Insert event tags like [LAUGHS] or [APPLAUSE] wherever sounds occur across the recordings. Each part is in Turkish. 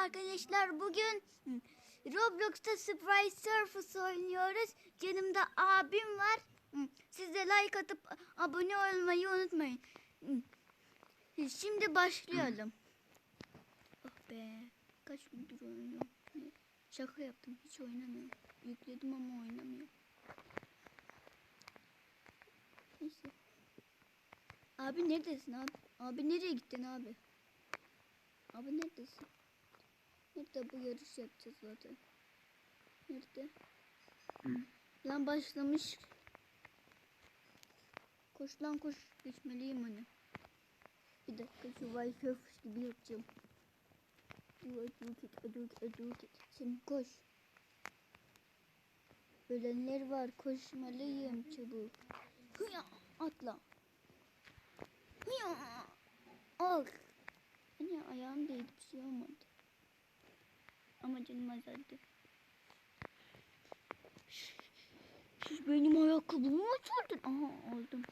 arkadaşlar. Bugün Roblox'ta Surprise Surfers oynuyoruz. Yanımda abim var. Siz de like atıp abone olmayı unutmayın. Şimdi başlayalım. Oh be. Kaç gündür oynuyorum. Şaka yaptım. Hiç oynamıyorum. Yükledim ama oynamıyorum. Neyse. Abi neredesin abi? Abi nereye gittin abi? Abi neredesin? Nerede bu yarış yapacağız zaten? Nerede? lan başlamış. Koş lan koş. Geçmeliyim hani. Bir dakika şu Wi-Fi gibi yapacağım. Eduket, eduket, eduket. Sen koş. Ölenler var. Koşmalıyım çabuk. Hıya, atla. Hıya. Al. Hani ayağım değdi bir şey olmadı. Ama canım azaldı. Siz benim ayakkabımı mı çaldın? Aha aldım.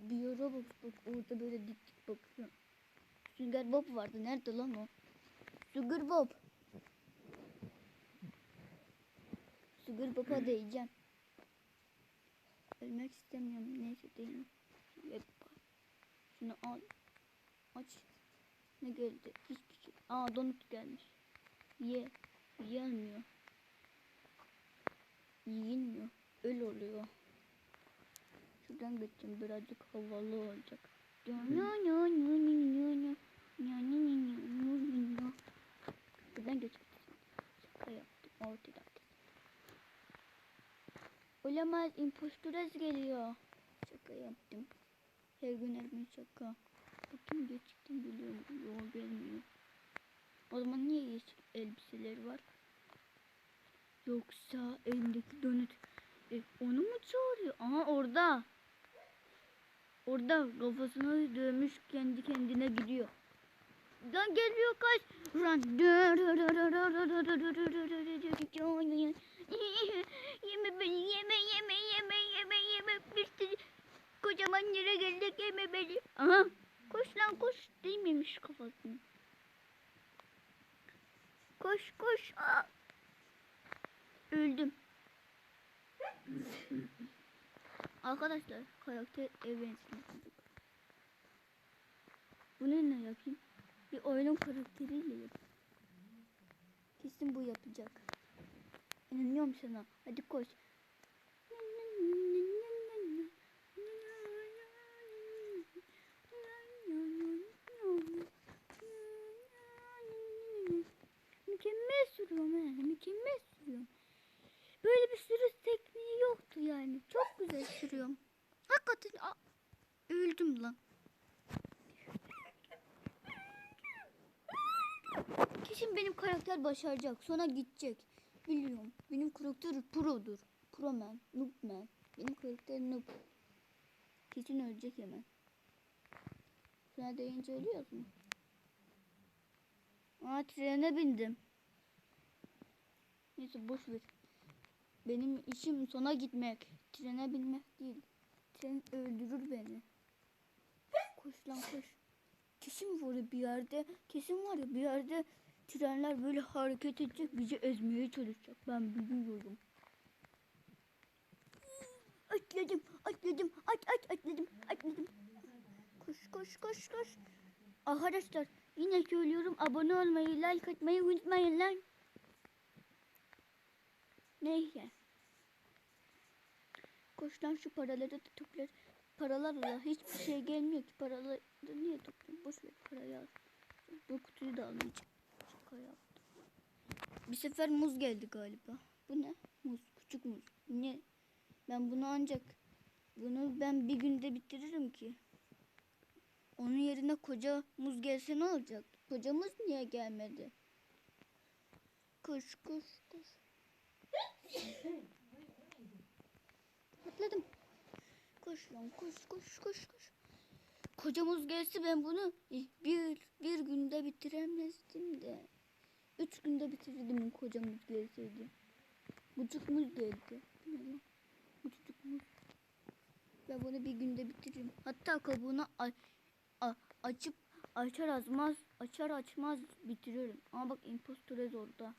Bir yere bak bak orada böyle dik dik bakıyor. Sünger Bob vardı. Nerede lan o? Sugar Bob. Sugar Bob'a değeceğim. Ölmek istemiyorum. Neyse değilim. Şunu al. Aç. Ne geldi? Hiçbir şey. Aa donut gelmiş. Ye. Yenmiyor. Yiyilmiyor. Öl oluyor. Şuradan geçeceğim. Birazcık havalı olacak. Şuradan geçeceğim. Şaka yaptım. Ortadan. Olamaz. impostoraz geliyor. Şaka yaptım. Her gün her gün şaka. Bakayım gerçekten geliyor mu? Yok gelmiyor. O zaman niye yeşil elbiseler var? Yoksa elindeki donut e, onu mu çağırıyor? Aha orada. Orada kafasını dövmüş kendi kendine gidiyor. Lan geliyor kaç. Run. Yeme beni yeme yeme yeme yeme yeme. Bir kocaman yere geldik yeme beni. Aha. Koş lan koş. Değmemiş kafasını. Koş koş. Aa. Öldüm. Arkadaşlar karakter evrensini bulduk. Bunu ne yapayım? Bir oyunun karakteriyle yap. Kesin bu yapacak. İnanıyorum sana. Hadi koş. Sürüyorum he. Mükemmel sürüyorum. Böyle bir sürü tekniği yoktu yani. Çok güzel sürüyorum. Hakikaten a- öldüm lan. Kesin benim karakter başaracak. Sonra gidecek. Biliyorum. Benim karakter produr. Pro man. Noob man. Benim karakter noob. Kesin ölecek hemen. Sonra deyince ölüyoruz mu? Aa trene bindim. Neyse boş ver. Benim işim sona gitmek. Trene binmek değil. Tren öldürür beni. Koş lan koş. Kesin var ya bir yerde. Kesin var ya bir yerde trenler böyle hareket edecek. Bizi ezmeye çalışacak. Ben biliyorum. Atladım, atladım, at at atladım, atladım. Koş koş koş koş. Arkadaşlar yine söylüyorum abone olmayı, like atmayı unutmayın lan. Neyse. Koş lan şu paraları da toplar. Paralarla hiçbir şey gelmiyor ki. Paraları niye topluyorum? Boş ver parayı al. Bu kutuyu da almayacağım. Şaka yaptım. Bir sefer muz geldi galiba. Bu ne? Muz. Küçük muz. Ne? Ben bunu ancak bunu ben bir günde bitiririm ki. Onun yerine koca muz gelse ne olacak? Koca muz niye gelmedi? Koş koş koş. Atladım. Koş lan koş koş koş koş. Koca muz gelse ben bunu bir, bir günde bitiremezdim de. Üç günde bitirdim koca muz gelseydi. Buçuk muz geldi. Bu ne lan? Buçuk muz. Ben bunu bir günde bitiririm. Hatta kabuğuna ay, a- açıp açar açmaz açar açmaz bitiriyorum. Ama bak impostorez orada.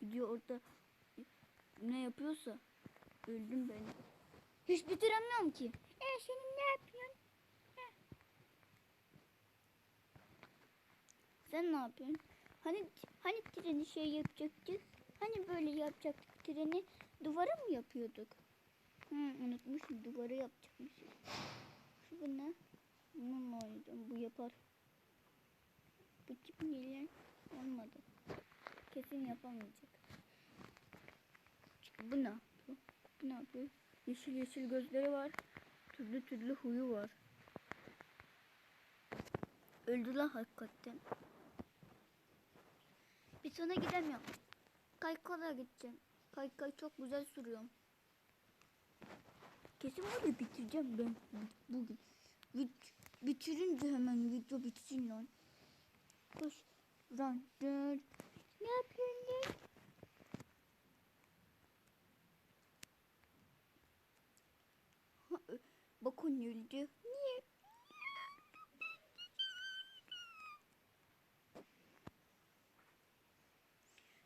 Gidiyor orada ne yapıyorsa öldüm ben. Hiç bitiremiyorum ki. E senin ne yapıyorsun? He. Sen ne yapıyorsun? Hani hani treni şey yapacaktık? Hani böyle yapacaktık treni duvara mı yapıyorduk? Hı, unutmuşum duvara yapacakmışız. Şu bu ne? Bununla oynayacağım. Bu yapar. Bu tip neyle? Olmadı. Kesin yapamayacak. Bu ne? Bu, ne yapıyor? Yeşil yeşil gözleri var. Türlü türlü huyu var. Öldüler hakikaten. Bir sonra gidemiyorum. Kaykayla gideceğim. Kaykay çok güzel sürüyorum. Kesin bunu bitireceğim ben bugün. Bit bitirince hemen video bitsin lan. Koş. Run. Ne yapıyorsun lan? Ha, ö- Bak o öldü. Niye?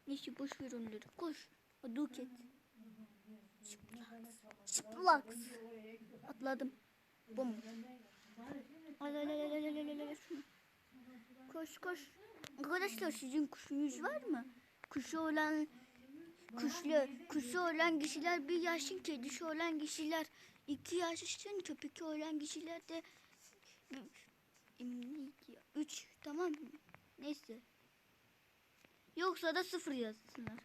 Neyse boş ver onları. Koş. Hadi et. Çıplak. Çıplak. Atladım. Bum. Koş koş. Arkadaşlar sizin kuşunuz var mı? Kuşu olan kuşlu, kuşu olan kişiler bir yaşın, kedisi olan kişiler iki yaşın, köpeki olan kişiler de neydi ya? üç tamam mı? Neyse. Yoksa da sıfır yazsınlar.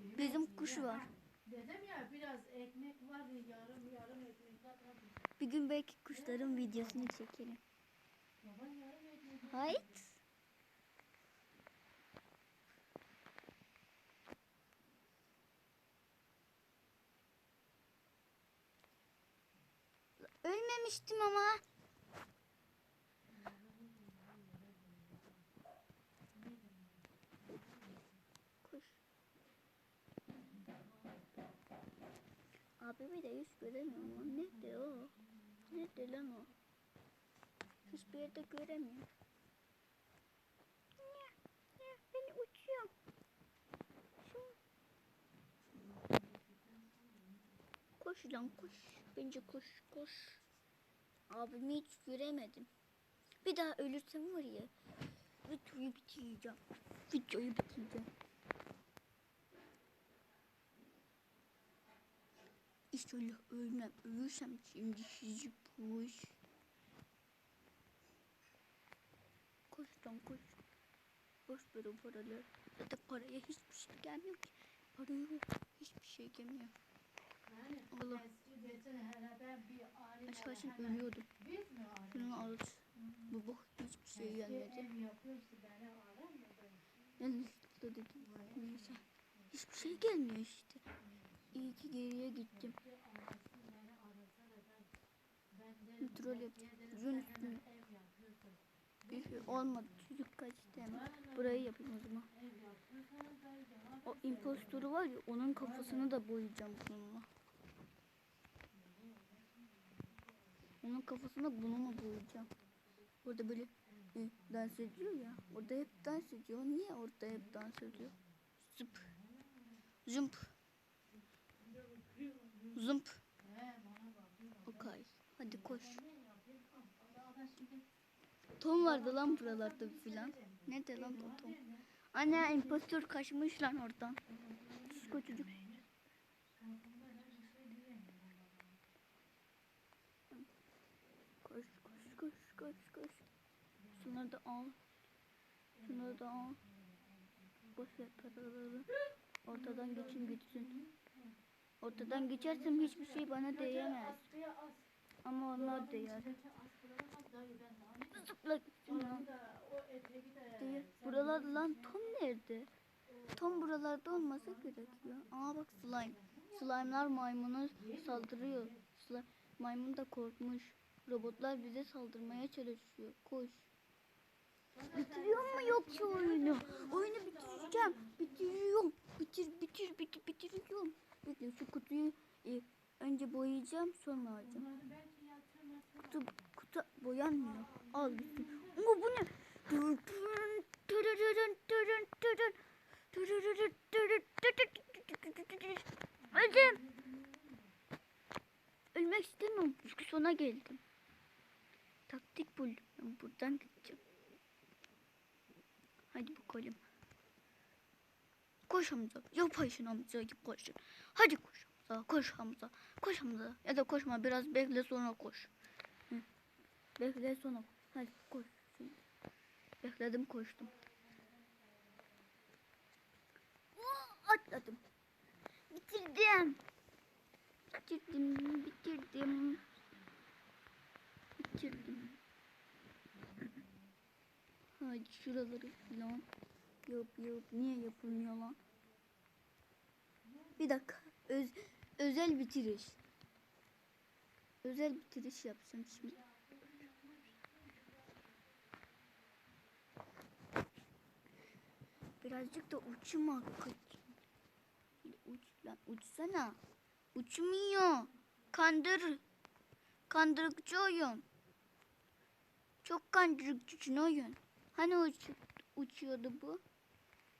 Büyük Bizim kuş var. Dedim ya biraz ekmek var yarım yarım ekmek var. Bir gün belki kuşların videosunu çekelim. Baban yarım ekmek. Hayt. Ölmemiştim ama. Koş. Abimi de hiç göremiyorum. Nerede o? Nerede lan o? Hiçbir yerde göremiyorum. Ne? Ne? Koş lan koş. Bence koş koş. Abimi hiç göremedim. Bir daha ölürsem var ya. Videoyu bitireceğim. Videoyu bitireceğim. İnşallah ölmem. Ölürsem şimdi sizi boş. Koş lan koş. Boş ver o paraları. Zaten paraya hiçbir şey gelmiyor ki. Para yok. Hiçbir şey gelmiyor. Yani Allah. Aşkım hemen- ölüyordum. Biz mi arayalım? Şunu al. Bu bok hiçbir şey gelmedi. Yanlışlıkla dedim. Neyse. Hiçbir şey gelmiyor işte. İyi ki geriye gittim. Kontrol hemen ev yapıyorsun. Bir şey olmadı. Çocuk kaçtı hemen. Burayı yapayım o zaman. O impostoru var ya onun kafasını da boyayacağım bununla. Onun kafasına bununla boyayacağım. Orada böyle e, dans ediyor ya. Orada hep dans ediyor. Niye orada hep dans ediyor? Zıp. Zımp. Zımp. Okay. Hadi koş. Tom vardı lan buralarda filan. Nerede lan o Tom? Anne impostor kaçmış lan oradan. Şişko çocuk. Koş koş koş koş koş. Şunları da al. Şunları da al. Boş ver paraları. Ortadan geçin gitsin. Ortadan geçersem hiçbir şey bana değemez. Ama onlar değer. Zıpla gitsin lan. Buralar lan Tom nerede? Tom buralarda olmasa gerekiyor. Aa bak slime. Slime'lar maymuna saldırıyor. Slime, maymun da korkmuş. Robotlar bize saldırmaya çalışıyor. Koş. Bitiriyor mu yoksa oyunu? Oyunu bitireceğim. Bitiriyorum. Bitir bitir bitir bitiriyorum. Bekle şu kutuyu e, önce boyayacağım sonra alacağım. Kutu, Ta- boyanmıyor. Al gitsin. Ama bu ne? Öldüm. Ölmek istemiyorum çünkü sona geldim. Taktik buldum. Ben buradan gideceğim. Hadi bakalım. Koş Hamza. Yapaysın Hamza koşun. Hadi koş Hamza. Koş Hamza. Koş Hamza. Ya da koşma biraz bekle sonra koş. Hı. Bekle sonra koş. Hadi koş. Bekledim koştum. Oo, Atladım. Bitirdim. Bitirdim. Bitirdim. Bitirdim. Hadi şuraları falan yap yap. Niye yapılmıyor lan? Bir dakika. Öz, özel bitiriş. Özel bitiriş yapacağım şimdi. Birazcık da hakkı. Uç lan uçsana. Uçmuyor. Kandır. Kandırıcı oyun. Çok kandırıcı oyun. Hani uç, uçuyordu bu?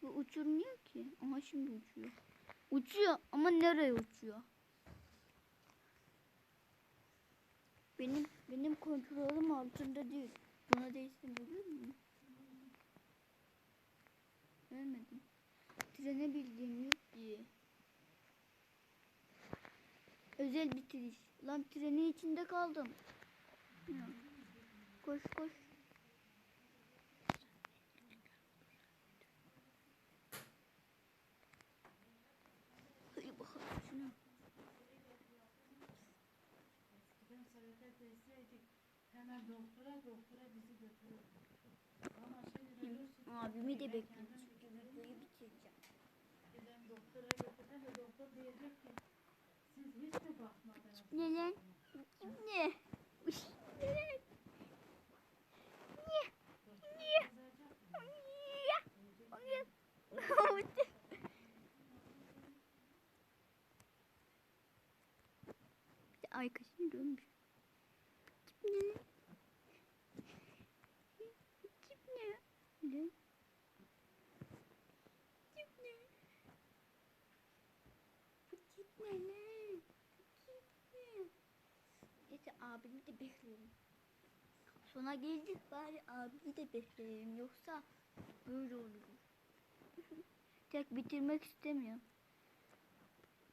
Bu uçurmuyor ki. Aha şimdi uçuyor. Uçuyor ama nereye uçuyor? Benim benim kontrolüm altında değil. Buna değsem olur mu? Ölmedim. Trene bildiğim yok diye. Özel bitiriş. Lan trenin içinde kaldım. Koş koş. Hadi bakalım şuna. Ben Serhat'a deseydik hemen doktora doktora bizi götürürdü. Ama şimdi ölürsün. Abimi de bekliyorum. Çünkü videoyu bitireceğim. Giden doktora götürdü ve doktor diyecek ki siz hiç mi bakmadınız? Ne lan? Ne? Ne? Arkasını dönmüş. Kim ne lan? Kim ne? Lan? Kim ne? Bu kim ne lan? Bu kim ne? Neyse abimi de bekleyelim. Sona geldik bari abimi de bekleyelim yoksa böyle olur. [LAUGHS] Tek bitirmek istemiyorum.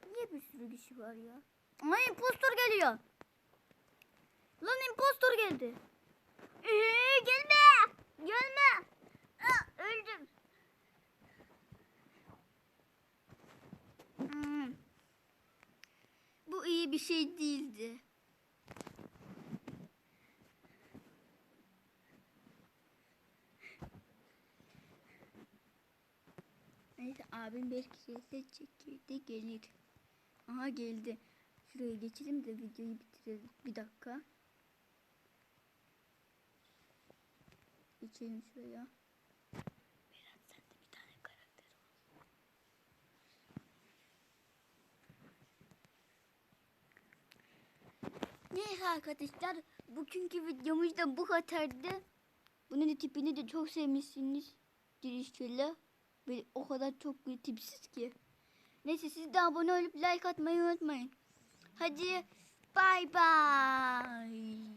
Niye bir sürü kişi var ya? Ama impostor geliyor. Lan impostor geldi. Ee, gelme. Gelme. Aa, öldüm. Hmm. Bu iyi bir şey değildi. Neyse abim belki reset çekirdi gelir. Aha geldi. Şuraya geçelim de videoyu bitirelim. Bir dakika. Geçelim şuraya. Berat sen de bir tane karakter ol. Neyse arkadaşlar bugünkü videomuz da bu kadardı. Bunun tipini de çok sevmişsiniz. Girişiyle. Ve o kadar çok tipsiz ki. Neyse siz de abone olup like atmayı unutmayın. Hadi bay bay.